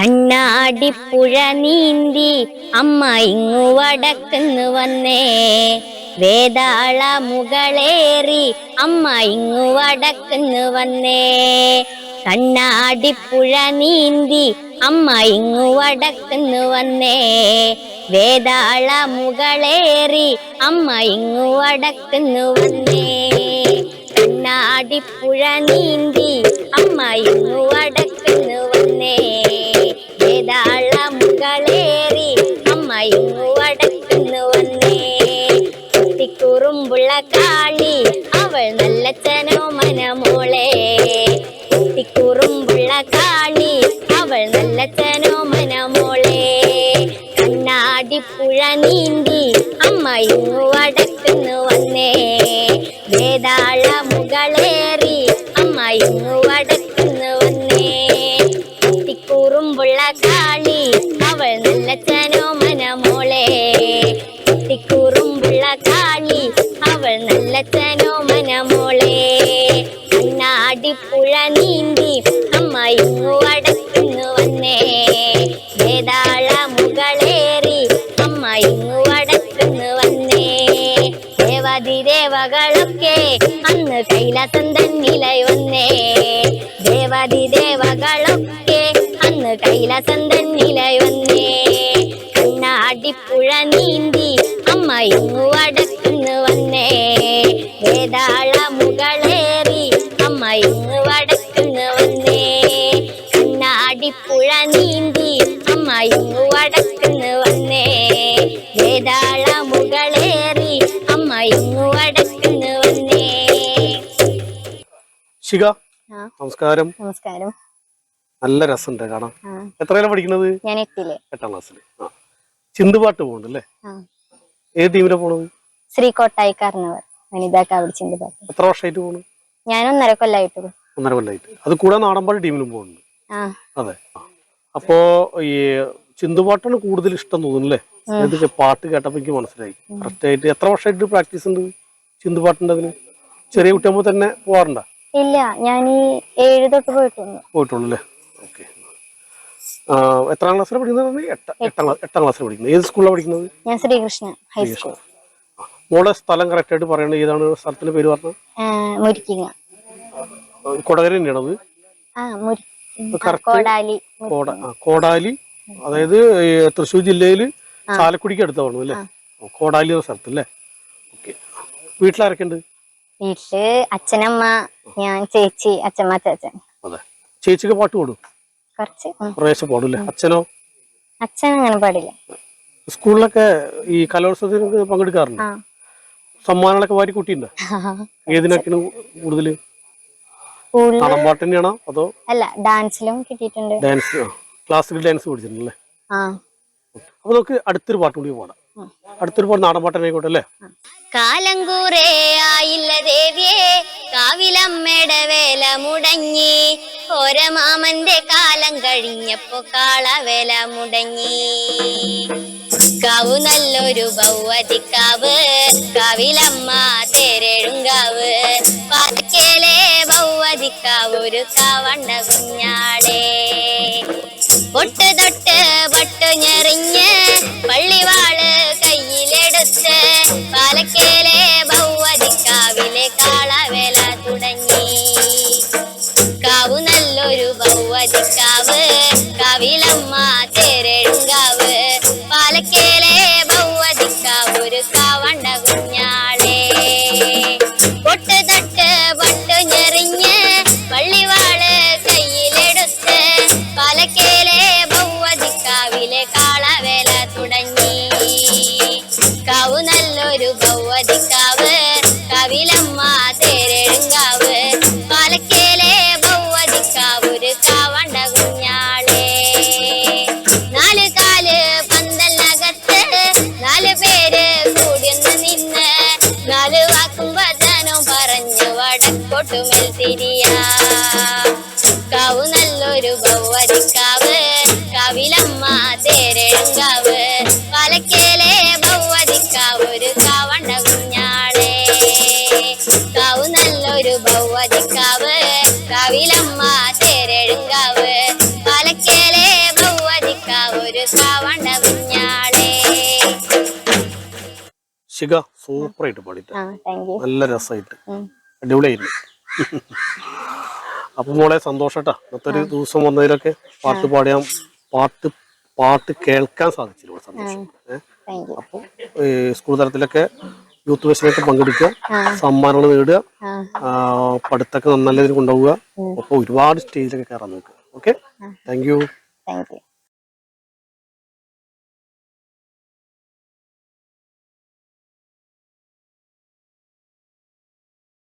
കണ്ണാടിപ്പുഴ നീന്തി അമ്മ ഇങ്ങു വടക്കുന്ന് വന്നേ. വേതാള മുകളേറി അമ്മ ഇങ്ങു വടക്കുന്ന് വന്നേ. കണ്ണാടിപ്പുഴ നീന്തി അമ്മ ഇങ്ങു വടക്കുന്ന് വന്നേ. വേതാള മുകളേറി അമ്മ ഇങ്ങു വടക്കുന്ന് വന്നേ. കണ്ണാടിപ്പുഴ നീന്തി അമ്മ ഇങ്ങു വടക്കുന്ന് വന്നേ. അമ്മ ഇങ്ങു വടക്കുന്ന് വന്നേ. കുത്തിക്കുറുമ്പുള്ള കാളി അവൾ നല്ല മനമോളെ കുത്തിക്കുറുമ്പുള്ള കാളി അവൾ നല്ല മനമോളെ കണ്ണാടിപ്പുഴ നീന്തി അമ്മ നല്ല മനമോളെ. കണ്ണാടിപ്പുഴ നീന്തി അമ്മ അടക്കുന്നു വന്നേ. വേതാള മുകളേറി അമ്മ അടക്കുന്നു വന്നേ. ദേവാതി ദേവകളൊക്കെ അന്ന് കൈലാസം തന്നിലായി വന്നേ. ദേവാതി ദേവകളൊക്കെ അന്ന് കൈലാസം തന്നിലായി വന്നേ. കണ്ണാടിപ്പുഴ നീന്തി അമ്മ അമ്മ ഇങ്ങു വടക്കുന്ന് വന്നേ. കണ്ണാടിപ്പുഴ നീന്തി അമ്മ ഇങ്ങു വടക്കുന്ന് വന്നേ. വേതാള മുകളേറി അമ്മ ഇങ്ങു വടക്കുന്ന് വന്നേ. ശിഖ നമസ്കാരം. നമസ്കാരം. നല്ല രസമുണ്ട് കാണാം എത്ര കാലം പഠിക്കുന്നത്? ഞാൻ എട്ടിൽ. എട്ടാം ക്ലാസ്സിൽ. ചിന്തുപാട്ട് പോകുന്നുണ്ട് അല്ലേ ആ. ഏത് ടീമിലാണ് പോണത്? ശ്രീ കോട്ടായിക്കാരനവർ വനിതാ കാവടിച്ചിന്റെ ചിന്തുപാട്ട്. എത്ര വർഷമായിട്ട് പോണു? ഞാൻ ഒന്നര കൊല്ലായിട്ടുള്ളൂ ഒന്നര കൊല്ലായിട്ട്. അത് കൂടാതെ നാടൻപാട്ട് ടീമിലും പോകുന്നുണ്ട്. അതെ. അപ്പോ ഈ ചിന്തുപാട്ടാണ് കൂടുതൽ ഇഷ്ടം തോന്നുന്നല്ലേ? പാട്ട് കേട്ടപ്പോ എനിക്ക് മനസ്സിലായി. കറക്റ്റ് ആയിട്ട് എത്ര വർഷമായിട്ട് പ്രാക്ടീസ് ഉണ്ട് ചിന്തുപാട്ടിന്റെ അതിന്? ചെറിയ കുട്ടിയാകുമ്പോൾ തന്നെ പോവാറുണ്ടോ? ഇല്ല ഞാൻ ഈ ഏഴ് തൊട്ട് പോയിട്ടുണ്ട് പോയിട്ടുള്ളൂ. അല്ലേ ഓക്കെ. എത്രാം ക്ലാസ്സിലാണ് പഠിക്കുന്നത് എട്ടാം എട്ടാം. ക്ലാസ് എട്ടാം ക്ലാസ്സിൽ പഠിക്കുന്നത്. ഏത് സ്കൂളിലാണ് പഠിക്കുന്നത്? ഞാൻ ശ്രീകൃഷ്ണ ഹൈസ്കൂൾ. മോളെ സ്ഥലം കറക്റ്റ് ആയിട്ട് പറയണ ഏതാണ് സ്ഥലത്തിന്റെ പേര് പറഞ്ഞത് മുരിക്കിങ്ങ. കൊടകര തന്നെയാണത് കോടാലി. കോട കോടാലി. അതായത് തൃശൂർ തൃശ്ശൂർ ജില്ലയിൽ ചാലക്കുടിക്ക് അടുത്താണോ അല്ലേ? ഓ, കോടാലി എന്ന സ്ഥലത്ത് അല്ലേ? ഓക്കെ വീട്ടിലാരൊക്കെ ഉണ്ട് വീട്ടിൽ അച്ഛനമ്മ ഞാൻ ചേച്ചി അച്ഛമ്മ ചേച്ചൻ അതെ. ചേച്ചിക്ക് പാട്ട് പാടും കുറച്ച്. കുറേശ്ശെ അച്ഛനോ? അച്ഛൻ അങ്ങനെ പാടില്ല. സ്കൂളിലൊക്കെ ഈ കലോത്സവത്തിന് പങ്കെടുക്കാറുണ്ട്? സമ്മാനങ്ങളൊക്കെ വാരി കൂട്ടിയിട്ടുണ്ടോ. ഏതിനൊക്കെയാണ് കൂടുതൽ? തന്നെയാണോ അതോ അല്ല ഡാൻസിലും കിട്ടിയിട്ടുണ്ട്. ഡാൻസ് ക്ലാസിക്കൽ ഡാൻസ് പഠിച്ചിട്ടുണ്ടല്ലേ? അപ്പൊ നമുക്ക് അടുത്തൊരു പാട്ട് കൂടി പാടാം അടുത്തൊരു പാട്ട് നാടൻ പാട്ടനായിക്കോട്ടെ അല്ലേ? കാലം കൂറേ ആയില്ല ദേവിയെ കാവിലമ്മയുടെ വേല മുടങ്ങി. ഓരമാമന്റെ കാലം കഴിഞ്ഞപ്പോ കാളവേല മുടങ്ങി. കാവു നല്ലൊരു ഭൗവതിക്കാവ് കാവിലമ്മ തേരേഴുങ്കാവ് പാർക്കേലെ ഭൗവതിക്കാവ് ഒരു കാവണ്ട കുഞ്ഞാടേ പൊട്ട് തൊട്ട് പൊട്ട് ഞെറിഞ്ഞ് പള്ളിവാൾ കയ്യിലെടുത്ത് പാലക്കേലെ ഭൗവതിക്കാവിലെ ചുമൽ തിരിയ കാവ് നല്ലൊരു ബൗവരിക്കാവ്. കവിലമ്മ തേരേങ്കാവ് വലക്കേലെ ബൗവരിക്കാവ് ഒരു കാവണ്ട കുഞ്ഞാളെ കാവ് നല്ലൊരു ബൗവരിക്കാവ്. കവിലമ്മ തേരേങ്കാവ് വലക്കേലെ ബൗവരിക്കാവ് ഒരു കാവണ്ട കുഞ്ഞാളെ ശിഖ സൂപ്പറായിട്ട് പാടിയിട്ട്. നല്ല രസമായിട്ട് അടിപൊളിയായിരുന്നു. അപ്പൊ മോളെ സന്തോഷട്ടാ. ഇന്നത്തെ ഒരു ദിവസം വന്നതിലൊക്കെ പാട്ട് പാടിയാൻ പാട്ട് പാട്ട് കേൾക്കാൻ സാധിച്ചില്ല സന്തോഷം. അപ്പോൾ സ്കൂൾ തലത്തിലൊക്കെ യൂത്ത് ഫെസ്റ്റിലൊക്കെ പങ്കെടുക്കുക സമ്മാനങ്ങൾ നേടുക പഠിത്തൊക്കെ നല്ല രീതിയിൽ കൊണ്ടുപോവുക. അപ്പോൾ ഒരുപാട് സ്റ്റേജിലൊക്കെ കയറാൻ നോക്കുക okay thank you thank you